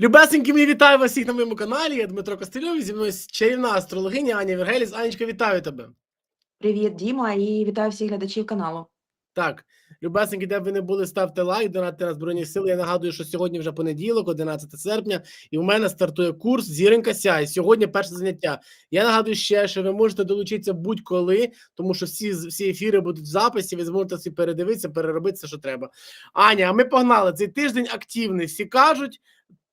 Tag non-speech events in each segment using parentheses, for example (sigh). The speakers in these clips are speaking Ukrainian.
Любесенькі, мені вітаю вас всіх на моєму каналі. Я Дмитро Костельов, зі мною чарівна астрологиня Аня Вергеліс. Анечка, вітаю тебе. Привіт, Діма, і вітаю всіх глядачів каналу. Так, любесенькі, де б ви не були, ставте лайк, донатьте на Збройні Сили. Я нагадую, що сьогодні вже понеділок, 11 серпня, і у мене стартує курс Зіронька Сяй. Сьогодні перше заняття. Я нагадую ще, що ви можете долучитися будь-коли, тому що всі, всі ефіри будуть в записі, ви зможете всі передивитися, переробити все, що треба. Аня, а ми погнали. Цей тиждень активний. Всі кажуть.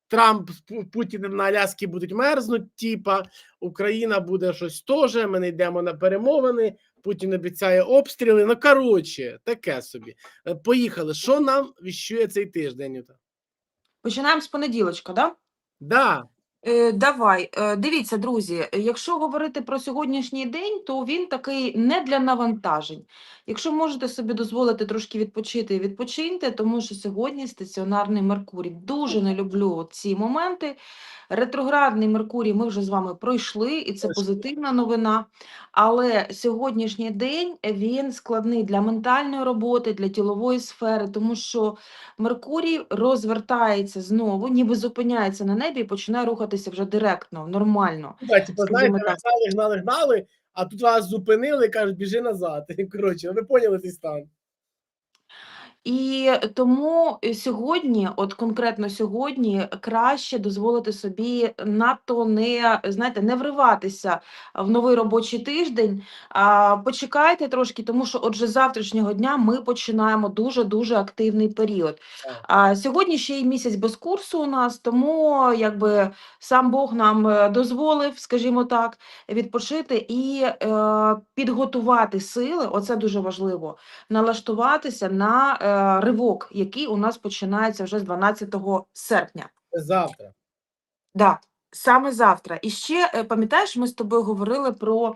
Трамп з Путіним на Аляскі будуть мерзнуть, типа Україна буде щось теж. Ми не йдемо на перемовини. Путін обіцяє обстріли. Ну коротше, таке собі. Е, Поїхали. Що нам віщує цей тиждень? Починаємо з понеділочка, да? Да, давай, е, дивіться, друзі, якщо говорити про сьогоднішній день, то він такий не для навантажень. Якщо можете собі дозволити трошки відпочити, відпочиньте, тому що сьогодні стаціонарний Меркурій. Дуже не люблю ці моменти. Ретроградний Меркурій ми вже з вами пройшли, і це позитивна новина. Але сьогоднішній день він складний для ментальної роботи, для тілової сфери, тому що Меркурій розвертається знову, ніби зупиняється на небі і починає рухатися вже директно, нормально. Ну, да, типу, знаєте, так. гнали, гнали, гнали, а тут вас зупинили і кажуть, біжи назад. (laughs) Коротше, ви поняли цей стан. І тому е, сьогодні, от конкретно сьогодні, краще дозволити собі надто не знаєте, не вриватися в новий робочий тиждень. А, почекайте трошки, тому що отже, з завтрашнього дня ми починаємо дуже дуже активний період. А сьогодні ще й місяць без курсу у нас, тому якби сам Бог нам е, дозволив, скажімо так, відпочити і е, підготувати сили. Оце дуже важливо налаштуватися на е, ривок, який у нас починається вже з 12 серпня. Завтра. Да, саме завтра. І ще е, пам'ятаєш, ми з тобою говорили про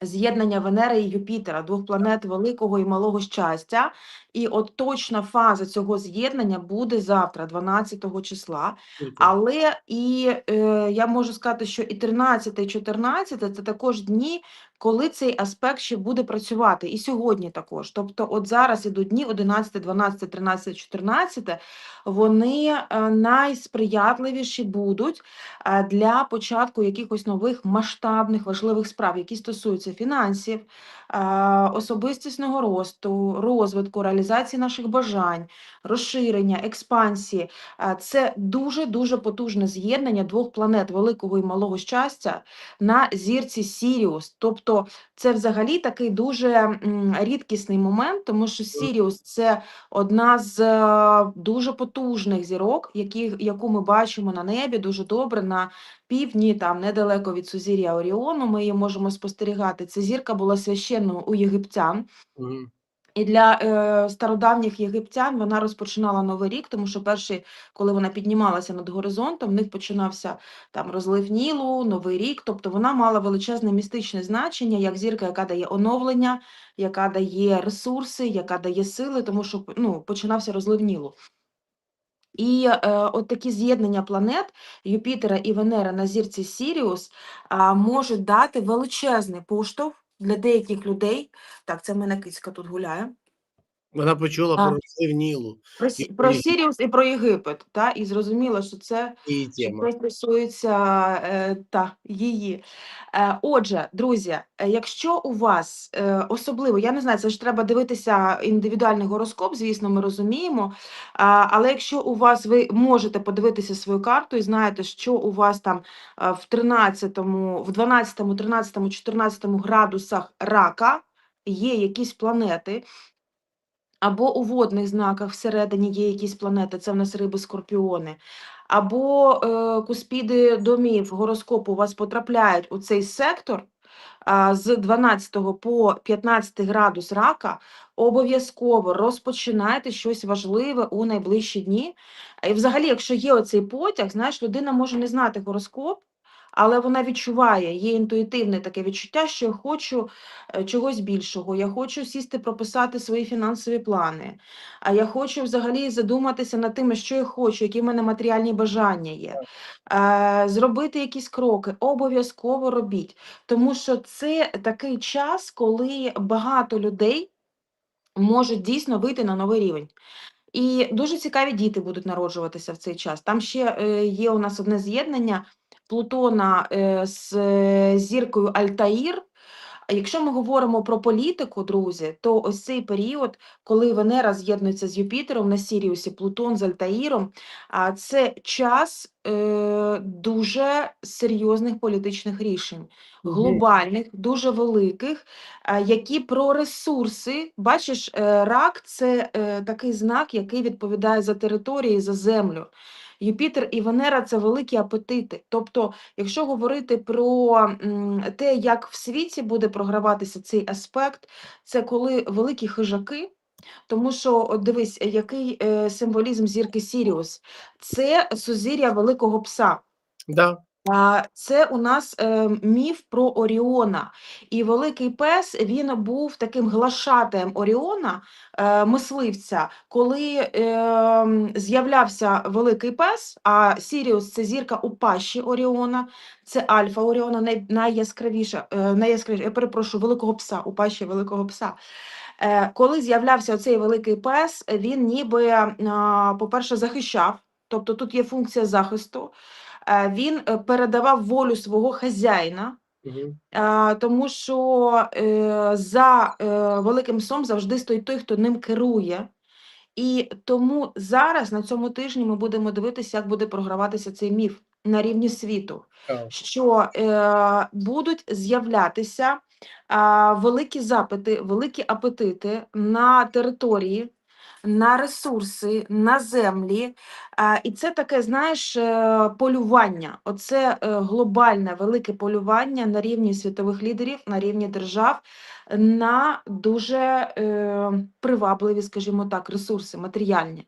з'єднання Венери і Юпітера, двох планет великого і малого щастя. І от точна фаза цього з'єднання буде завтра, 12 числа. Але і е, я можу сказати, що і 13, і 14 це також дні, коли цей аспект ще буде працювати, і сьогодні також. Тобто, от зараз ідуть дні 11, 12, 13, 14, вони е, найсприятливіші будуть е, для початку якихось нових масштабних важливих справ, які стосуються фінансів, е, особистісного росту, розвитку, реалізації наших бажань, розширення, експансії. Це дуже дуже потужне з'єднання двох планет великого і малого щастя на зірці Сіріус. Тобто, це взагалі такий дуже рідкісний момент, тому що Сіріус це одна з е, дуже потужних зірок, які, яку ми бачимо на небі дуже добре на півдні, там недалеко від сузір'я Оріону. Ми її можемо спостерігати. Ця зірка була священною у єгиптян. І для е, стародавніх єгиптян вона розпочинала новий рік, тому що перший, коли вона піднімалася над горизонтом, в них починався там розлив Нілу, новий рік. Тобто вона мала величезне містичне значення, як зірка, яка дає оновлення, яка дає ресурси, яка дає сили, тому що ну, починався розлив Нілу. І е, от такі з'єднання планет Юпітера і Венера на зірці Сіріус а, можуть дати величезний поштовх для деяких людей. Так, це в мене кицька тут гуляє. Вона почула А. про розлив Нілу. Про, Сі- про Сіріус і про Єгипет. Та? І зрозуміло, що це І стосується е, та, її. Е, отже, друзі, е, якщо у вас е, особливо, я не знаю, це ж треба дивитися індивідуальний гороскоп, звісно, ми розуміємо. А, але якщо у вас ви можете подивитися свою карту і знаєте, що у вас там е, в 13, в 12, 13, 14 градусах рака є якісь планети, або у водних знаках всередині є якісь планети, це в нас риби, скорпіони, або е, куспіди домів гороскопу у вас потрапляють у цей сектор з 12 по 15 градус рака, обов'язково розпочинайте щось важливе у найближчі дні. І взагалі, якщо є оцей потяг, знаєш, людина може не знати гороскоп, але вона відчуває, є інтуїтивне таке відчуття, що я хочу е, чогось більшого, я хочу сісти, прописати свої фінансові плани, а я хочу взагалі задуматися над тим, що я хочу, які в мене матеріальні бажання є, е, зробити якісь кроки, обов'язково робіть, тому що це такий час, коли багато людей можуть дійсно вийти на новий рівень. І дуже цікаві діти будуть народжуватися в цей час. Там ще е, є у нас одне з'єднання Плутона е, з е, зіркою Альтаїр. А якщо ми говоримо про політику, друзі, то ось цей період, коли Венера з'єднується з Юпітером на Сіріусі, Плутон з Альтаїром, а це час е, дуже серйозних політичних рішень, глобальних, дуже великих, які про ресурси. Бачиш, рак це такий знак, який відповідає за території, за землю. Юпітер і Венера це великі апетити. Тобто, якщо говорити про те, як в світі буде програватися цей аспект, це коли великі хижаки. Тому що от дивись, який е, символізм зірки Сіріус, це сузір'я великого пса. Да. Це у нас е, міф про Оріона. І великий пес він був таким глашатаєм Оріона, е, мисливця, коли е, з'являвся великий пес, а Сіріус це зірка у пащі Оріона, це Альфа Оріона, найяскравіша, е, найяскравіша, я перепрошую, великого пса, у пащі великого пса. Е, Коли з'являвся оцей великий пес, він ніби, по-перше, захищав, тобто тут є функція захисту. Е, Він е, передавав волю свого хазяїна, е, тому що за великим псом завжди стоїть той, хто ним керує. І тому зараз на цьому тижні ми будемо дивитися, як буде програватися цей міф на рівні світу. Що е, будуть з'являтися великі запити, великі апетити на території, на ресурси, на землі. І це таке, знаєш, е, полювання. Оце е, глобальне велике полювання на рівні світових лідерів, на рівні держав, на дуже е, привабливі, скажімо так, ресурси матеріальні.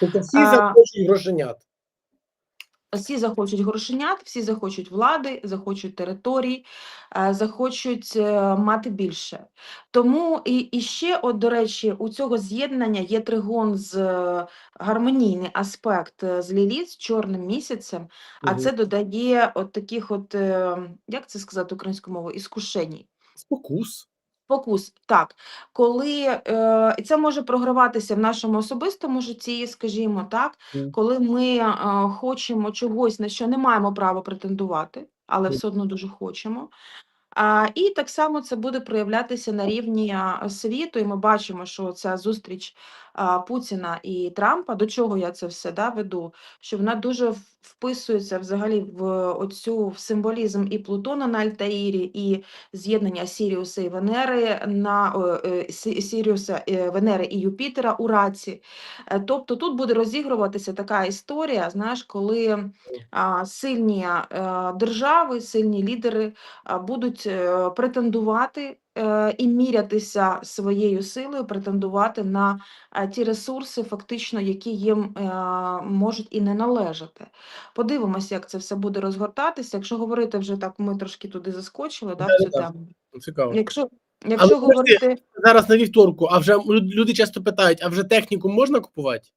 Тобто всі запрошують грошенят. Всі захочуть грошенят, всі захочуть влади, захочуть територій, е, захочуть е, мати більше. Тому і, і ще, от, до речі, у цього з'єднання є тригон з е, гармонійний аспект з Ліліт, з чорним місяцем, а Мгм. це додає от таких, от, як це сказати українською мовою, іскушеній. Спокус. Спокус, так. Коли е, і це може програватися в нашому особистому житті, скажімо так, коли ми е, хочемо чогось, на що не маємо права претендувати, але все одно дуже хочемо. А, і так само це буде проявлятися на рівні світу, і ми бачимо, що ця зустріч Путіна і Трампа, до чого я це все да, веду, що вона дуже вписується взагалі в оцю в символізм і Плутона на Альтаїрі, і з'єднання Сіріуса і Венери на е, Сіріуса, е, Венери і Юпітера у раці. Е, Тобто тут буде розігруватися така історія, знаєш, коли сильні держави, сильні лідери будуть претендувати і мірятися своєю силою, претендувати на е, ті ресурси, фактично, які їм е, можуть і не належати. Подивимося, як це все буде розгортатися. Якщо говорити вже так, ми трошки туди заскочили, да, в цю тему. Цікаво. Якщо, якщо подожди, говорити. зараз на вівторку, а вже люди часто питають, а вже техніку можна купувати?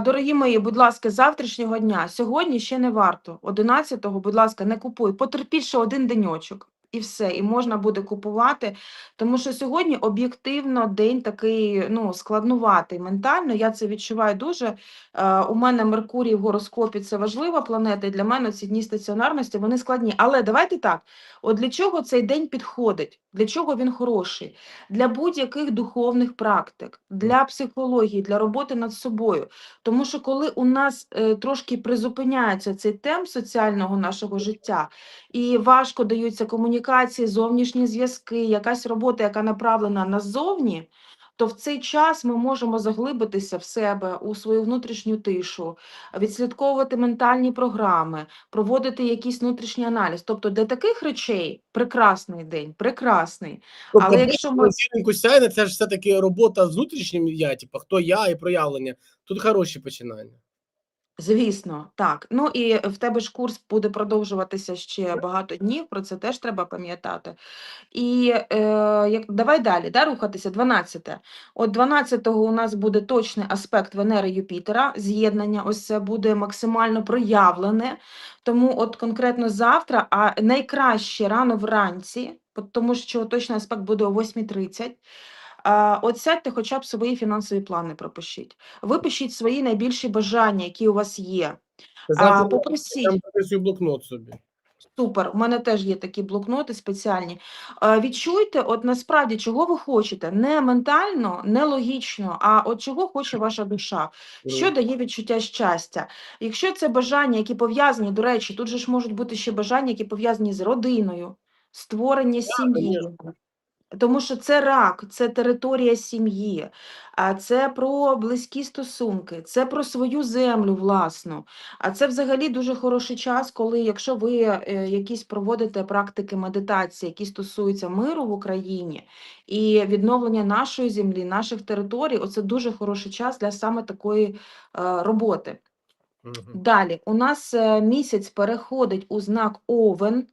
Дорогі мої, будь ласка, завтрашнього дня. Сьогодні ще не варто. 11-го, будь ласка, не купуй. Потерпіть ще один деньочок. І все, і можна буде купувати. Тому що сьогодні об'єктивно день такий ну, складнуватий ментально. Я це відчуваю дуже. Е, у мене Меркурій в гороскопі це важлива планета, і для мене ці дні стаціонарності вони складні. Але давайте так: от для чого цей день підходить? Для чого він хороший? Для будь-яких духовних практик, для психології, для роботи над собою. Тому що коли у нас е, трошки призупиняється цей темп соціального нашого життя, і важко даються комунікації, зовнішні зв'язки, якась робота, яка направлена назовні, то в цей час ми можемо заглибитися в себе у свою внутрішню тишу, відслідковувати ментальні програми, проводити якийсь внутрішній аналіз. Тобто для таких речей прекрасний день, прекрасний. Тобто, Але якщо ми- це ж все-таки робота з внутрішнім я, типу, хто я і проявлення. Тут хороші починання. Звісно, так. Ну і в тебе ж курс буде продовжуватися ще багато днів, про це теж треба пам'ятати. І е, як, давай далі, да, рухатися. 12. От 12-го у нас буде точний аспект Венери Юпітера, з'єднання, ось це буде максимально проявлене. Тому от конкретно завтра, а найкраще рано вранці, тому що точний аспект буде о 8.30. От сядьте, хоча б свої фінансові плани пропишіть. Випишіть свої найбільші бажання, які у вас є. Завтра попросіть. блокнот собі. Супер, у мене теж є такі блокноти спеціальні. Відчуйте, от насправді, чого ви хочете, не ментально, не логічно, а от чого хоче ваша душа, що дає відчуття щастя. Якщо це бажання, які пов'язані, до речі, тут же ж можуть бути ще бажання, які пов'язані з родиною, створення сім'ї. Тому що це рак, це територія сім'ї, а це про близькі стосунки, це про свою землю власну. А це взагалі дуже хороший час, коли якщо ви е, якісь проводите практики медитації, які стосуються миру в Україні і відновлення нашої землі, наших територій, оце дуже хороший час для саме такої е, роботи. Далі у нас е, місяць переходить у знак Овен.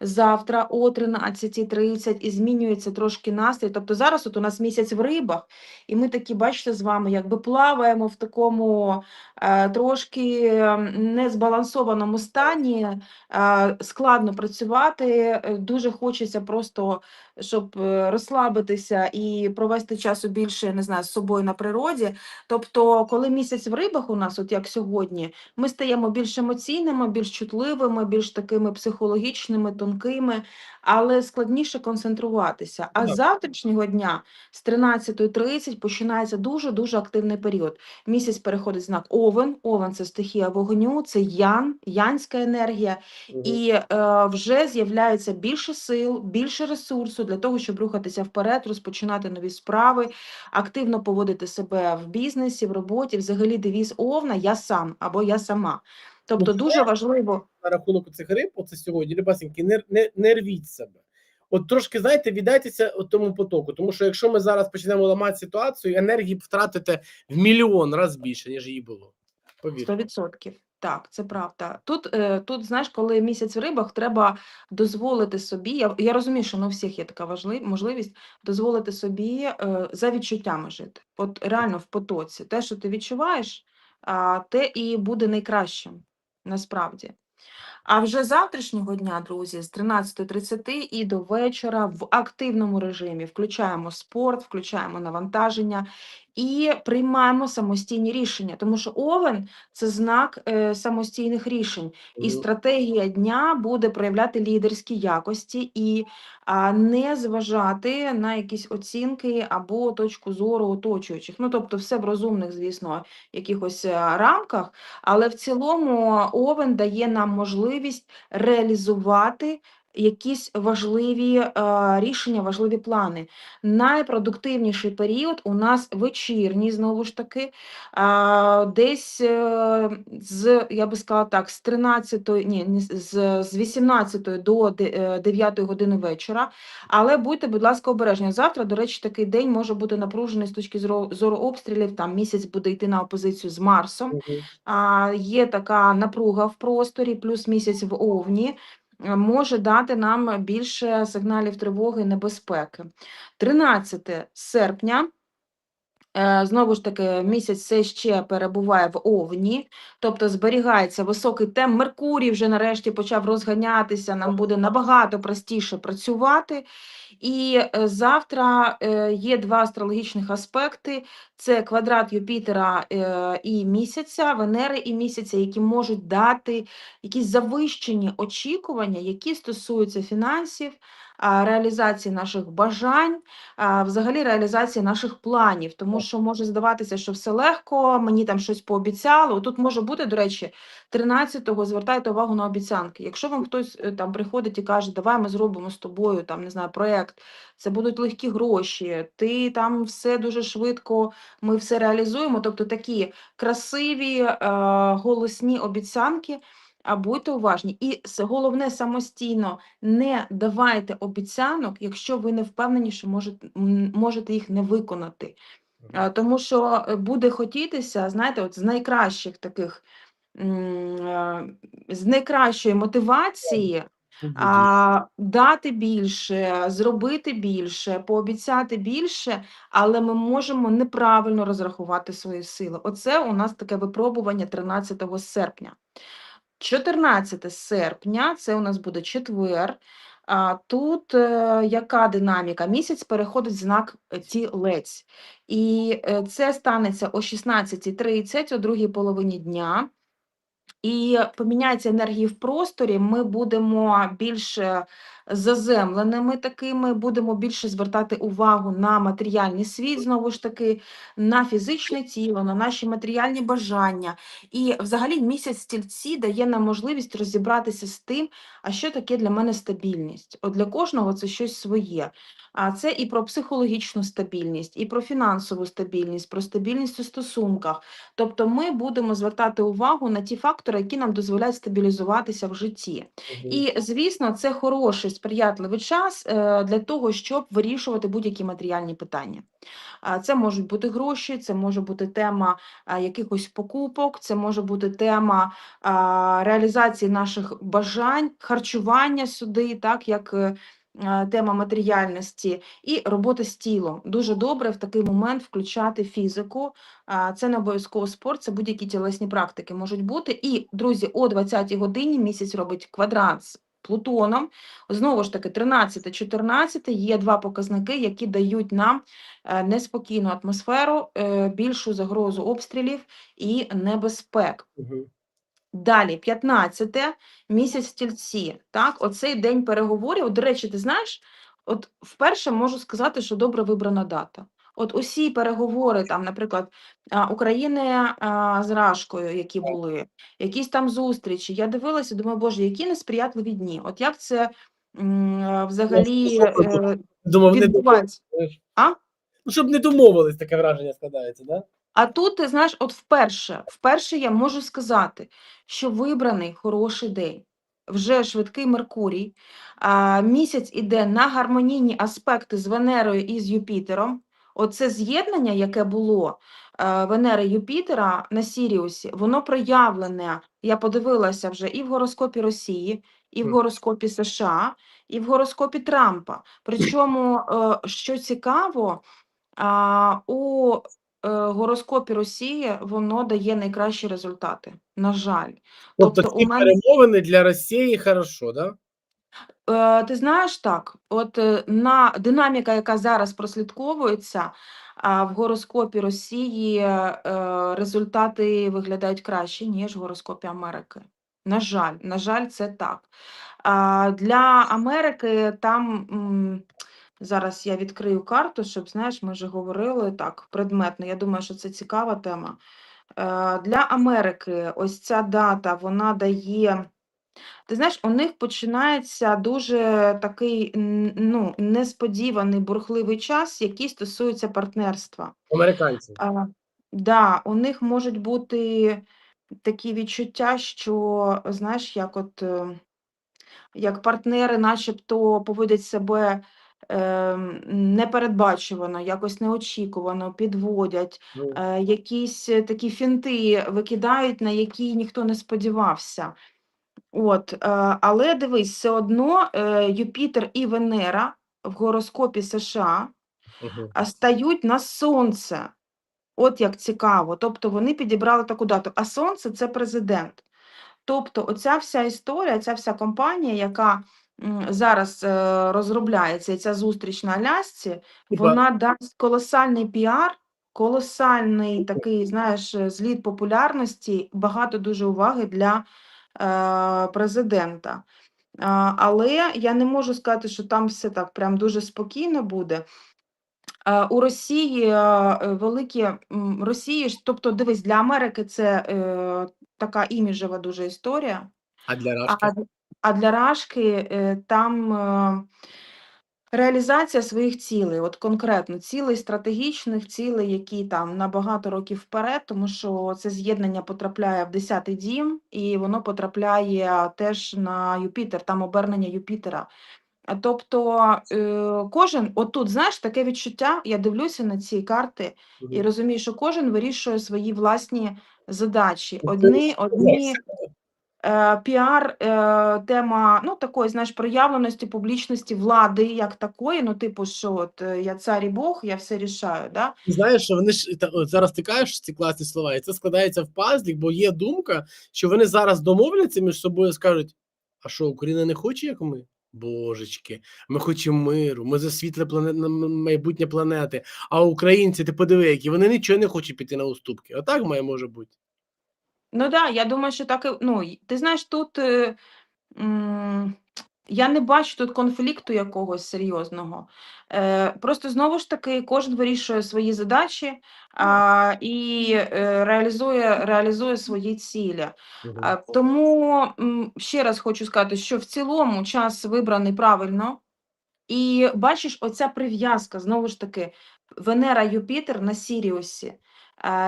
Завтра о 13.30 і змінюється трошки настрій. Тобто зараз от у нас місяць в рибах, і ми такі, бачите, з вами якби плаваємо в такому е, трошки незбалансованому стані, е, складно працювати. е, Дуже хочеться просто, щоб е, розслабитися і провести часу більше, не знаю, з собою на природі. Тобто, коли місяць в рибах у нас, от як сьогодні, ми стаємо більш емоційними, більш чутливими, більш такими психологічними, тонкими, але складніше концентруватися. А з завтрашнього дня з 13.30 починається дуже-дуже активний період. Місяць переходить знак Овен. Овен це стихія вогню, це ян, янська енергія. Мгм. І е, вже з'являється більше сил, більше ресурсу для того, щоб рухатися вперед, розпочинати нові справи, активно поводити себе в бізнесі, в роботі. Взагалі девіз Овна я сам або я сама. Тобто Ну, дуже важливо. на рахунок цих риб, оце сьогодні, рибасеньки, не, не, не рвіть себе. От трошки, знаєте, віддайтеся тому потоку. Тому що якщо ми зараз почнемо ламати ситуацію, енергії втратите в мільйон разів більше, ніж її було. Повірте. 100%. Так, це правда. Тут, е, тут, знаєш, коли місяць в рибах, треба дозволити собі. Я, я розумію, що не у всіх є така важлив, можливість дозволити собі е, за відчуттями жити. От реально в потоці. Те, що ти відчуваєш, а, те і буде найкращим насправді. А вже завтрашнього дня, друзі, з 13.30 і до вечора в активному режимі. Включаємо спорт, включаємо навантаження і приймаємо самостійні рішення, тому що овен це знак е, самостійних рішень, і стратегія дня буде проявляти лідерські якості і не зважати на якісь оцінки або точку зору оточуючих. Ну тобто, все в розумних, звісно, якихось е, рамках, але в цілому овен дає нам можливість реалізувати якісь важливі е, рішення, важливі плани. Найпродуктивніший період у нас вечірній, знову ж таки, десь е, з, я би сказала так, з 13, ні, з- з, з 18 до де- е, 9 години вечора. Але будьте, будь ласка, обережні. Завтра, до речі, такий день може бути напружений з точки зору, зору обстрілів. Там місяць буде йти на опозицію з Марсом. Є така напруга в просторі, плюс місяць в Овні. Може дати нам більше сигналів тривоги і небезпеки. 13 серпня Знову ж таки, місяць все ще перебуває в Овні, тобто зберігається високий темп. Меркурій вже нарешті почав розганятися, нам буде набагато простіше працювати. І е, завтра е, є два астрологічних аспекти: це квадрат Юпітера е, і місяця, Венери і місяця, які можуть дати якісь завищені очікування, які стосуються фінансів, реалізації наших бажань взагалі реалізації наших планів, тому що може здаватися, що все легко, мені там щось пообіцяли. Тут може бути, до речі, 13-го звертайте увагу на обіцянки. Якщо вам хтось е, там приходить і каже, давай ми зробимо з тобою там не знаю проект, це будуть легкі гроші, ти там все дуже швидко, ми все реалізуємо. Тобто такі красиві е, голосні обіцянки. А будьте уважні, і головне самостійно не давайте обіцянок, якщо ви не впевнені, що можете, можете їх не виконати. Тому що е, буде хотітися, знаєте, от з найкращих таких, е, з найкращої мотивації а, дати більше, зробити більше, пообіцяти більше, але ми можемо неправильно розрахувати свої сили. Оце у нас таке випробування 13 серпня. 14 серпня, це у нас буде четвер. А тут е, яка динаміка? Місяць переходить в знак е, тілець. І е, це станеться о 16.30, о другій половині дня. І поміняється енергії в просторі, ми будемо більш е, заземленими такими, будемо більше звертати увагу на матеріальний світ, знову ж таки, на фізичне тіло, на наші матеріальні бажання. І взагалі місяць стільці дає нам можливість розібратися з тим, а що таке для мене стабільність. От для кожного це щось своє. А це і про психологічну стабільність, і про фінансову стабільність, про стабільність у стосунках. Тобто ми будемо звертати увагу на ті фактори, які нам дозволяють стабілізуватися в житті. Мгм. І, звісно, це хороший сприятливий час е, для того, щоб вирішувати будь-які матеріальні питання. Це можуть бути гроші, це може бути тема якихось покупок, це може бути тема реалізації наших бажань, харчування сюди, так як е, тема матеріальності, і робота з тілом. Дуже добре в такий момент включати фізику. Це не обов'язково спорт, це будь-які тілесні практики можуть бути. І, друзі, о 20-й годині місяць робить квадрант з Плутоном. Знову ж таки, 13-14 є два показники, які дають нам е, неспокійну атмосферу, е, більшу загрозу обстрілів і небезпек. Далі, 15 місяць стільці. Так, оцей день переговорів. До речі, ти знаєш, от вперше можу сказати, що добре вибрана дата. От усі переговори, там, наприклад, України а, з Рашкою, які були, якісь там зустрічі. Я дивилася, думаю, боже, які несприятливі дні. От як це взагалі е, не відбувається? А? Ну, щоб не домовились, таке враження складається, да? А тут, ти знаєш, от вперше, вперше я можу сказати, що вибраний хороший день. Вже швидкий Меркурій. А, місяць іде на гармонійні аспекти з Венерою і з Юпітером. Оце з'єднання, яке було е, Венери Юпітера на Сіріусі, воно проявлене. Я подивилася вже і в гороскопі Росії, і в гороскопі США, і в гороскопі Трампа. Причому, е, що цікаво, у гороскопі Росії воно дає найкращі результати. На жаль. Тобто, Тобто у мене перемовини для Росії хорошо, да? Е, ти знаєш так, от е, на динаміка, яка зараз прослідковується, а в гороскопі Росії е, результати виглядають краще, ніж в гороскопі Америки. На жаль, на жаль, це так. А для Америки там зараз я відкрию карту, щоб знаєш, ми вже говорили так предметно. Я думаю, що це цікава тема. Е, Для Америки ось ця дата вона дає. Ти знаєш, у них починається дуже такий ну, несподіваний бурхливий час, який стосується партнерства. Американці. А, да, у них можуть бути такі відчуття, що, знаєш, як от е, як партнери начебто поводять себе е, непередбачувано, якось неочікувано, підводять, Ну, е, якісь е, такі фінти викидають, на які ніхто не сподівався. От, е, але дивись, все одно е, Юпітер і Венера в гороскопі США стають на Сонце. От як цікаво. Тобто вони підібрали таку дату. А Сонце це президент. Тобто, оця вся історія, ця вся компанія, яка зараз е, розробляється, і ця зустріч на Алясці, вона дасть колосальний піар, колосальний такий, знаєш, е, зліт популярності, багато дуже уваги для е, президента. Але я не можу сказати, що там все так прям дуже спокійно буде. У Росії великі Росії, тобто, дивись, для Америки це е, така іміджева дуже історія. А для Рашки? А для Рашки е, там е, реалізація своїх цілей, от конкретно цілей стратегічних, цілей, які там на багато років вперед, тому що це з'єднання потрапляє в 10-й дім, і воно потрапляє теж на Юпітер, там обернення Юпітера. Тобто е, кожен, отут, знаєш, таке відчуття, я дивлюся на ці карти і розумію, що кожен вирішує свої власні задачі. Ну, Одні, одні піар, е, тема ну, такої, знаєш, проявленості, публічності влади як такої, ну, типу, що от е, я цар і Бог, я все рішаю. Да? Знаєш, вони ж та- зараз ти кажеш ці класні слова, і це складається в пазлік, бо є думка, що вони зараз домовляться між собою скажуть: а що, Україна не хоче, як ми? Божечки, ми хочемо миру, ми за світле плане... майбутнє планети. А українці, ти подиви, які вони нічого не хочуть піти на уступки. Отак має може бути. Ну да, я думаю, що так і ну, ти знаєш, тут е, м, я не бачу тут конфлікту якогось серйозного. Е, просто знову ж таки, кожен вирішує свої задачі а, і е, реалізує, реалізує свої цілі. А, Тому м, ще раз хочу сказати, що в цілому час вибраний правильно. І бачиш, оця прив'язка, знову ж таки, Венера, Юпітер на Сіріусі, е,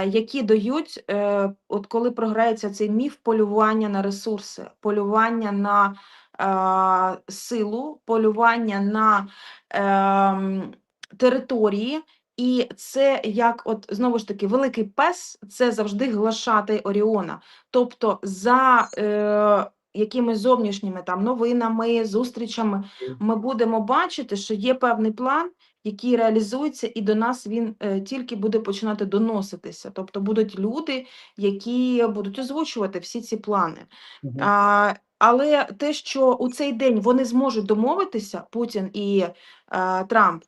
які дають, е, от коли програється цей міф полювання на ресурси, полювання на е, силу, полювання на ем, території. І це як, от знову ж таки, великий пес це завжди глашатий Оріона. Тобто за е, якимись зовнішніми там новинами, зустрічами ми будемо бачити, що є певний план, який реалізується, і до нас він е, тільки буде починати доноситися. Тобто будуть люди, які будуть озвучувати всі ці плани. Мгм. А, але те, що у цей день вони зможуть домовитися, Путін і е, Трамп,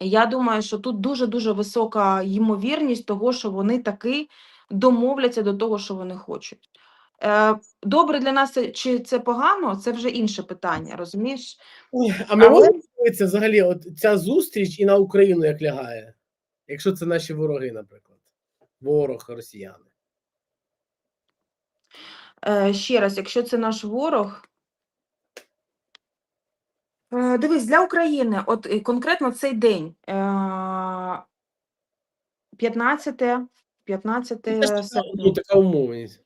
я думаю, що тут дуже-дуже висока ймовірність того, що вони таки домовляться до того, що вони хочуть. Е, добре для нас чи це погано, це вже інше питання, розумієш? Ой, А ми Але- можемо дивитися взагалі, от ця зустріч і на Україну як лягає, якщо це наші вороги, наприклад, ворог росіяни. Е, ще раз, якщо це наш ворог. Е, дивись, для України, от конкретно цей день, е, 15, 15 Це ж така, серпня. ну, така умовність.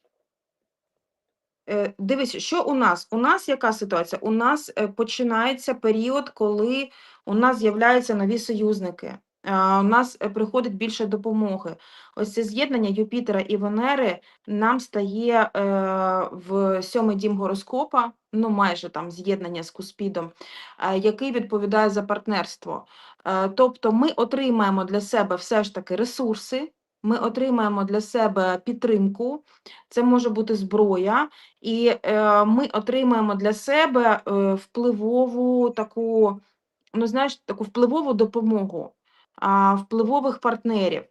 Е, Дивись, що у нас? У нас яка ситуація? У нас е, починається період, коли у нас з'являються нові союзники. Е, У нас приходить більше допомоги. Ось це з'єднання Юпітера і Венери нам стає в сьомий дім гороскопа, ну майже там з'єднання з Куспідом, який відповідає за партнерство. Тобто ми отримаємо для себе все ж таки ресурси, ми отримаємо для себе підтримку, це може бути зброя, і е, ми отримаємо для себе е, впливову таку, ну знаєш, таку впливову допомогу, впливових партнерів.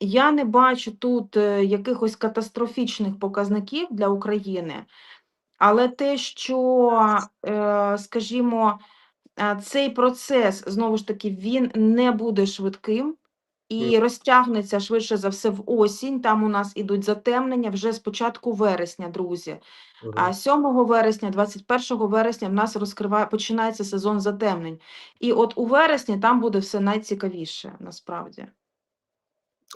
Я не бачу тут е, якихось катастрофічних показників для України, але те, що, скажімо, цей процес знову ж таки він не буде швидким. І розтягнеться швидше за все в осінь. Там у нас ідуть затемнення вже з початку вересня, друзі. А 7 вересня, 21 вересня в нас розкриває починається сезон затемнень. І от у вересні там буде все найцікавіше насправді.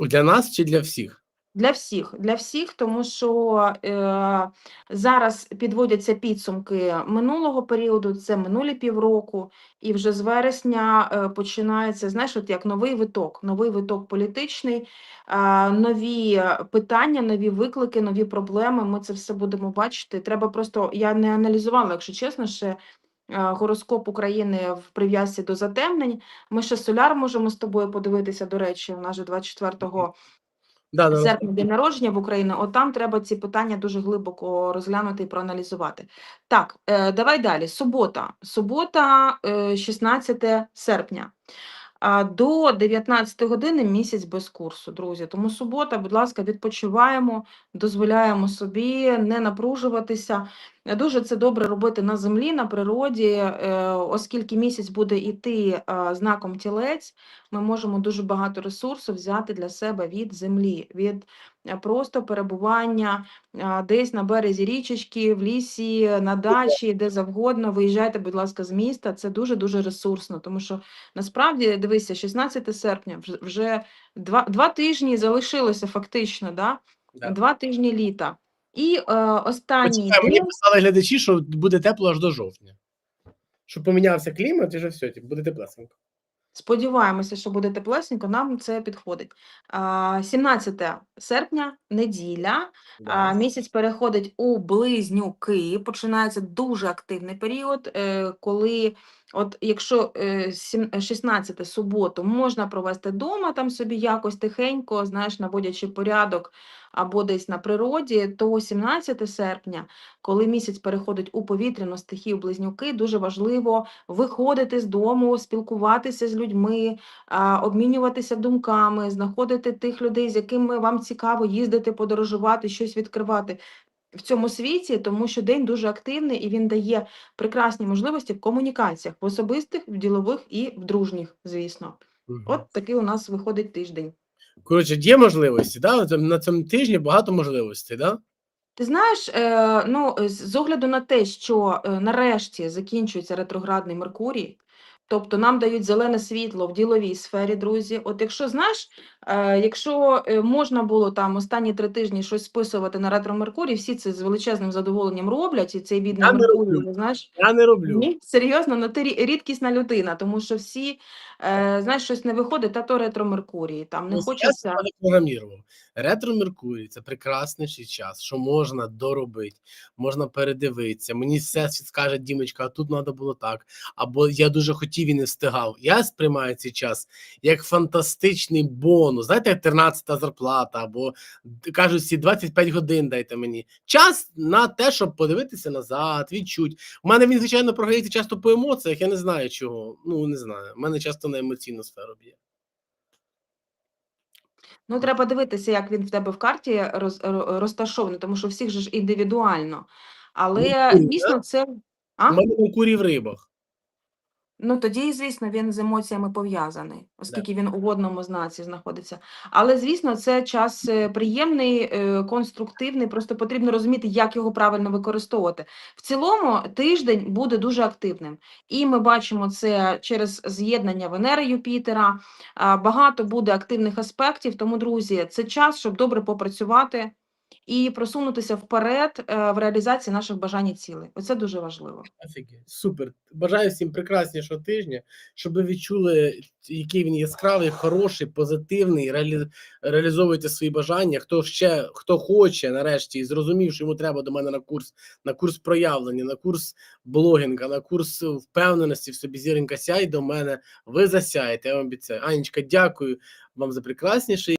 Для нас чи для всіх? Для всіх, для всіх, тому що е, зараз підводяться підсумки минулого періоду, це минулі півроку, і вже з вересня е, починається, знаєш, от як новий виток, новий виток політичний, е, нові питання, нові виклики, нові проблеми. Ми це все будемо бачити. Треба просто, я не аналізувала, якщо чесно, ще е, гороскоп України в прив'язці до затемнень. Ми ще соляр можемо з тобою подивитися, до речі, у нас же 24 Да, да, серпня день народження в Україні, от там треба ці питання дуже глибоко розглянути і проаналізувати. Так, е, давай далі. Субота. Субота, е, 16 серпня. А до 19 години місяць без курсу, друзі. Тому субота, будь ласка, відпочиваємо, дозволяємо собі не напружуватися. Дуже це добре робити на землі, на природі, е, оскільки місяць буде йти е, знаком тілець, ми можемо дуже багато ресурсу взяти для себе від землі, від е, просто перебування десь на березі річечки, в лісі, на дачі, де завгодно. Виїжджайте, будь ласка, з міста. Це дуже дуже ресурсно, тому що насправді дивися, 16 серпня вже- два, два тижні залишилося фактично? Да. два тижні літа. І е, останній Почекай, мені день. писали глядачі, що буде тепло аж до жовтня. Щоб помінявся клімат, і вже все, типу, буде теплесенько. Сподіваємося, що буде теплесенько, нам це підходить. А, 17 серпня, неділя, а, місяць переходить у близнюки, починається дуже активний період, е, коли От якщо е, сім- е, 16 суботу можна провести вдома, там собі якось тихенько, знаєш, наводячи порядок або десь на природі, то 17 серпня, коли місяць переходить у повітряну стихію близнюки, дуже важливо виходити з дому, спілкуватися з людьми, обмінюватися думками, знаходити тих людей, з якими вам цікаво їздити, подорожувати, щось відкривати в цьому світі, тому що день дуже активний і він дає прекрасні можливості в комунікаціях, в особистих, в ділових і в дружніх, звісно. Мгм. От такий у нас виходить тиждень. Коротше, є можливості, да? на цьому- тижні багато можливостей, да? Ти знаєш, е, ну, з огляду на те, що е, нарешті закінчується ретроградний Меркурій, тобто нам дають зелене світло в діловій сфері, друзі. От якщо знаєш, якщо е, можна було там останні три тижні щось списувати на ретро Меркурій, всі це з величезним задоволенням роблять, і цей бідний Я не Меркурій, роблю. знаєш. Я не роблю. Ні, серйозно, ну ти рідкісна людина, тому що всі, е, знаєш, щось не виходить, та то ретро Меркурій, там не Я хочеться. себе запрограмірував. Ретро Меркурій це прекрасний час, що можна доробити, можна передивитися. Мені все скаже Дімочка, а тут треба було так. Або я дуже хотів і не встигав. Я сприймаю цей час як фантастичний бонус. Знаєте, як 13-та зарплата, або кажуть всі 25 годин дайте мені. Час на те, щоб подивитися назад, відчуть. У мене він, звичайно, програється часто по емоціях. Я не знаю чого. Ну не знаю. У мене часто на емоційну сферу б'є. Ну, треба дивитися, як він в тебе в карті роз, розташований, тому що всіх же ж індивідуально. Але дійсно це. А? У мене Меркурій в рибах. Ну, тоді, звісно, він з емоціями пов'язаний, оскільки він у водному знаці знаходиться. Але, звісно, це час е, приємний, е, конструктивний, просто потрібно розуміти, як його правильно використовувати. В цілому тиждень буде дуже активним. І ми бачимо це через з'єднання Венери Юпітера. Багато буде активних аспектів, тому, друзі, це час, щоб добре попрацювати і просунутися вперед е, в реалізації наших бажань і цілей. Оце дуже важливо. Супер. Бажаю всім прекраснішого тижня, щоб ви відчули, який він яскравий, хороший, позитивний. Реалі... Реалізовуйте свої бажання. Хто ще хто хоче, нарешті, і зрозумів, що йому треба до мене на курс, на курс проявлення, на курс блогінга, на курс впевненості в собі зіренька сяй до мене. Ви засяєте. Я вам обіцяю. Анечка, дякую вам за прекрасніший.